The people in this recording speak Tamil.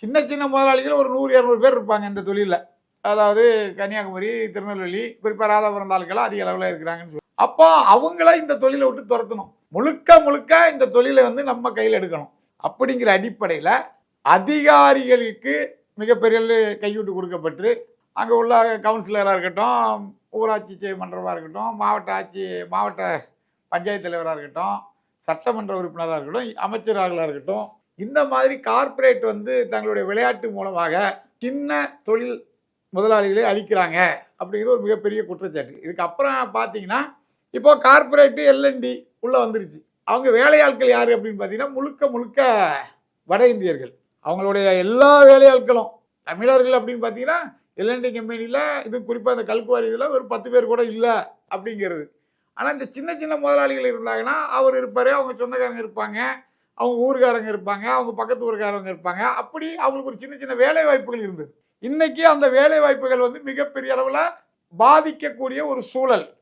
சின்ன சின்ன முதலாளிகள் ஒரு நூறு இரநூறு பேர் இருப்பாங்க இந்த தொழிலில். அதாவது கன்னியாகுமரி திருநெல்வேலி குறிப்பாக ராதாபுரம் தாலுக்கெல்லாம் அதிக அளவில் இருக்கிறாங்கன்னு சொல்லி. அப்போ அவங்கள இந்த தொழிலை விட்டு துரத்தணும். முழுக்க முழுக்க இந்த தொழிலை வந்து நம்ம கையில் எடுக்கணும். அப்படிங்கிற அடிப்படையில் அதிகாரிகளுக்கு மிகப்பெரிய கையூட்டு கொடுக்கப்பட்டு அங்கே உள்ள கவுன்சிலராக இருக்கட்டும் ஊராட்சி மன்றமாக இருக்கட்டும் மாவட்ட ஆட்சி மாவட்ட பஞ்சாயத்து தலைவராக இருக்கட்டும் சட்டமன்ற உறுப்பினராக இருக்கட்டும் அமைச்சர்களாக இருக்கட்டும் இந்த மாதிரி கார்ப்பரேட் வந்து தங்களுடைய விளையாட்டு மூலமாக சின்ன தொழில் முதலாளிகளை அழிக்கிறாங்க அப்படிங்கிறது ஒரு மிகப்பெரிய குற்றச்சாட்டு. இதுக்கு அப்புறம் பார்த்தீங்கன்னா இப்போ கார்ப்பரேட்டு எல்என்டி உள்ளே வந்துருச்சு. அவங்க வேலையாட்கள் யார் அப்படின்னு பார்த்தீங்கன்னா முழுக்க முழுக்க வட இந்தியர்கள். அவங்களுடைய எல்லா வேலையாட்களும் தமிழர்கள் அப்படின்னு பார்த்தீங்கன்னா எல்என்டி கம்பெனியில் இது குறிப்பாக இந்த கல்குவாரி இதில் ஒரு பத்து பேர் கூட இல்லை அப்படிங்கிறது. ஆனால் இந்த சின்ன சின்ன முதலாளிகள் இருந்தாங்கன்னா அவர் இருப்பார் அவங்க சொந்தக்காரங்க இருப்பாங்க. அவங்க ஊருக்காரங்க இருப்பாங்க அவங்க பக்கத்து ஊருக்காரங்க இருப்பாங்க. அப்படி அவங்களுக்கு ஒரு சின்ன சின்ன வேலை வாய்ப்புகள் இருந்தது. இன்னைக்கு அந்த வேலை வாய்ப்புகள் வந்து மிகப்பெரிய அளவில் பாதிக்கக்கூடிய ஒரு சூழல்.